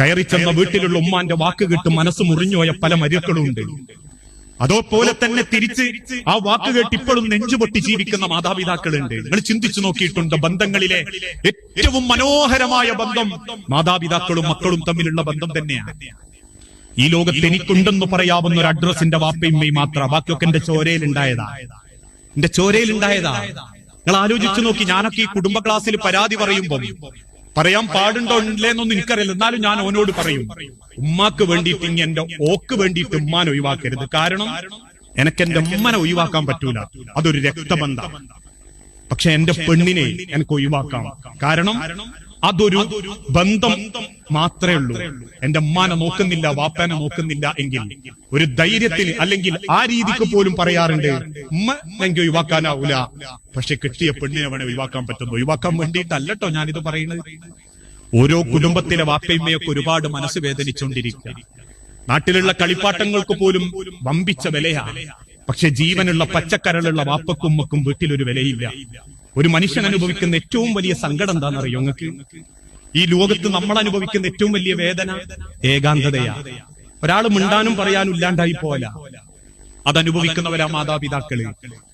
കയറി ചെന്ന വീട്ടിലുള്ള ഉമ്മാന്റെ വാക്ക് കേട്ട് മനസ്സ് മുറിഞ്ഞുപോയ പല മരുക്കളുണ്ട്. അതോപോലെ തന്നെ തിരിച്ച് ആ വാക്ക് കേട്ട് ഇപ്പോഴും നെഞ്ചുപൊട്ടി ജീവിക്കുന്ന മാതാപിതാക്കളുണ്ട്. നിങ്ങൾ ചിന്തിച്ചു നോക്കിയിട്ടുണ്ട് ബന്ധങ്ങളിലെ ഏറ്റവും മനോഹരമായ ബന്ധം മാതാപിതാക്കളും മക്കളും തമ്മിലുള്ള ബന്ധം തന്നെയാണ്. ഈ ലോകത്ത് എനിക്കുണ്ടെന്ന് പറയാവുന്ന ഒരു അഡ്രസ്സിന്റെ വാപ്പയുമ്മയും മാത്രം. ബാക്കിയൊക്കെ എന്റെ ചോരയിൽ ഉണ്ടായതാ എന്റെ ചോരയിൽ ഉണ്ടായതാ നിങ്ങൾ ആലോചിച്ചു നോക്കി ഞാനൊക്കെ ഈ കുടുംബ ക്ലാസ്സിൽ പരാതി പറയുമ്പോ പറയാൻ പാടുണ്ടോ ഇല്ലേന്നൊന്നും എനിക്കറിയില്ല. എന്നാലും ഞാൻ അവനോട് പറയും. ഉമ്മാക്ക് വേണ്ടിയിട്ട് ഇനി എന്റെ ഓക്ക് വേണ്ടിയിട്ട് ഉമ്മാൻ ഒഴിവാക്കരുത്. കാരണം എനിക്ക് എന്റെ ഉമ്മനെ ഒഴിവാക്കാൻ പറ്റൂല. അതൊരു രക്തബന്ധം. പക്ഷെ എന്റെ പെണ്ണിനെ എനിക്ക് ഒഴിവാക്കാം. കാരണം അതൊരു ബന്ധം മാത്രമേ ഉള്ളൂ. എന്റെ ഉമ്മാനെ നോക്കുന്നില്ല വാപ്പാനെ നോക്കുന്നില്ല എങ്കിൽ ഒരു ധൈര്യത്തിൽ അല്ലെങ്കിൽ ആ രീതിക്ക് പോലും പറയാറുണ്ട് ഉമ്മ എനിക്ക് ഒഴിവാക്കാനാവൂല. പക്ഷെ കിട്ടിയ പെണ്ണിനെ വേണേ ഒഴിവാക്കാൻ പറ്റുന്നു. ഒഴിവാക്കാൻ വേണ്ടിയിട്ടല്ലട്ടോ ഞാനിത് പറയുന്നത്. ഓരോ കുടുംബത്തിലെ വാപ്പയമ്മയൊക്കെ ഒരുപാട് മനസ്സ് വേദനിച്ചുകൊണ്ടിരിക്കുക നാട്ടിലുള്ള കളിപ്പാട്ടങ്ങൾക്ക് പോലും വമ്പിച്ച വിലയാണ് പക്ഷെ ജീവനുള്ള പച്ചക്കരളുള്ള വാപ്പക്കും ഉമ്മക്കും വീട്ടിലൊരു വിലയില്ല. ഒരു മനുഷ്യൻ അനുഭവിക്കുന്ന ഏറ്റവും വലിയ സങ്കടം എന്താണെന്നറിയോ നിങ്ങൾക്ക്? ഈ ലോകത്ത് നമ്മൾ അനുഭവിക്കുന്ന ഏറ്റവും വലിയ വേദന ഏകാന്തതയാ. ഒരാൾ മിണ്ടാനും പറയാനും ഇല്ലാണ്ടായി പോല അതനുഭവിക്കുന്നവരാ മാതാപിതാക്കൾ.